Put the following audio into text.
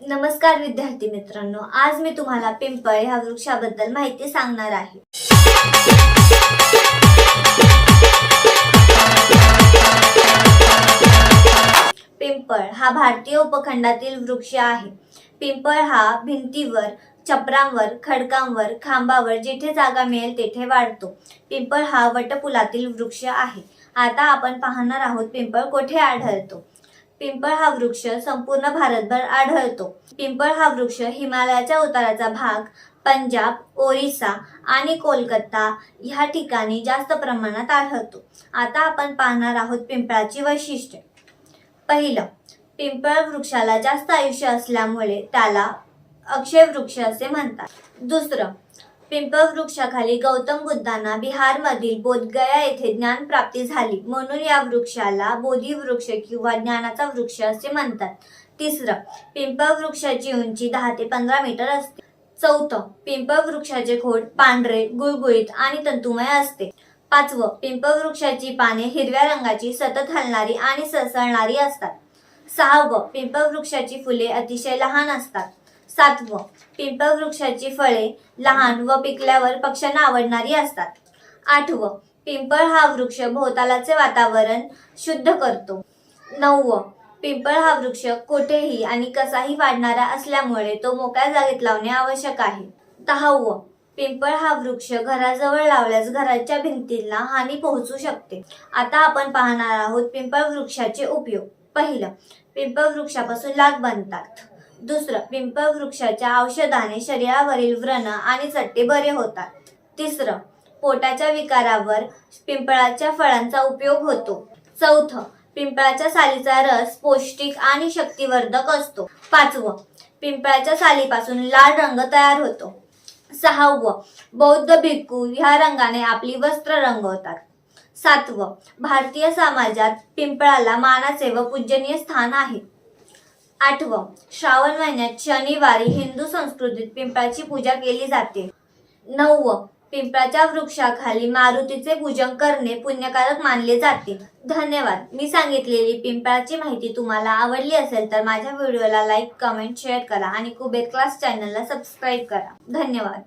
नमस्कार विद्यार्थी मित्रांनो आज मी तुम्हाला पिंपळ ह्या वृक्षाबद्दल माहिती सांगणार आहे. पिंपळ हा भारतीय उपखंडातील वृक्ष आहे. पिंपळ हा भिंतीवर छपरांवर खडकांवर खांबावर जिथे जागा मिळेल तेथे वाढतो. पिंपळ हा वटपुलातील वृक्ष आहे. आता आपण पाहणार आहोत पिंपळ कोठे आढळतो. पिंपळ हा वृक्ष संपूर्ण भारतभर आढळतो. पिंपळ हा वृक्ष हिमालयाच्या उताराचा भाग पंजाब ओरिसा आणि कोलकाता ह्या ठिकाणी जास्त प्रमाणात आढळतो. आता आपण पाहणार आहोत पिंपळाची वैशिष्ट्ये. पहिलं पिंपळ वृक्षाला जास्त आयुष्य असल्यामुळे त्याला अक्षय वृक्ष असे म्हणतात. दुसरं वृक्षाखाली गौतम बुद्धांना बिहारमधील बोधगया येथे ज्ञान प्राप्ती झाली. म्हणून या वृक्षाला बोधी वृक्ष किंवा ज्ञानाचा वृक्ष असे म्हणतात. तिसरं पिंपळ वृक्षाची उंची दहा ते पंधरा मीटर असते. चौथं पिंपळ वृक्षाचे खोड पांढरे गुळगुळीत आणि तंतुमय असते. पाचवं पिंपळ वृक्षाची पाने हिरव्या रंगाची सतत हलणारी आणि सळसळणारी असतात. सहावं पिंपळ वृक्षाची फुले अतिशय लहान असतात. सातवं. पिंपळ वृक्षाची फळे लहान व पिकल्यावर पक्ष्यांना आवडणारी असतात. आठवं. पिंपळ हा वृक्ष भोवतालाचे वातावरण शुद्ध करतो. नववं. पिंपळ हा वृक्ष कोठेही आणि कसाही वाढणारा असल्यामुळे तो मोकळ्या जागेत लावणे आवश्यक आहे. दहावं. पिंपळ हा वृक्ष घराजवळ लावल्यास घराच्या भिंतीला हानी पोहोचू शकते. आता आपण पाहणार आहोत पिंपळ वृक्षाचे उपयोग. पहिलं. पिंपळ वृक्षापासून लाग बनतात. दुसरं पिंपळ वृक्षाच्या औषधाने शरीरावरील व्रण आणि चट्टे बरे होतात. तिसरं पोटाच्या विकारावर पिंपळाच्या फळांचा उपयोग होतो. चौथं पिंपळाच्या सालीचा रस पौष्टिक आणि शक्तिवर्धक असतो. पाचवं पिंपळाच्या सालीपासून लाल रंग तयार होतो. सहावं बौद्ध भिक्खू ह्या रंगाने आपली वस्त्र रंगवतात. सातवं भारतीय समाजात पिंपळाला मानाचे व पूजनीय स्थान आहे. आठवं. श्रावण महिन्यात शनिवारी हिंदू संस्कृतीत पिंपळाची पूजा केली जाते. नववं. पिंपळाच्या वृक्षाखाली मारुतीचे पूजन करणे पुण्यकारक मानले जाते. धन्यवाद. मी सांगितलेली पिंपळाची माहिती तुम्हाला आवडली असेल तर माझ्या व्हिडिओला लाईक कमेंट शेअर करा आणि कुबेर क्लास चॅनलला सबस्क्राईब करा. धन्यवाद.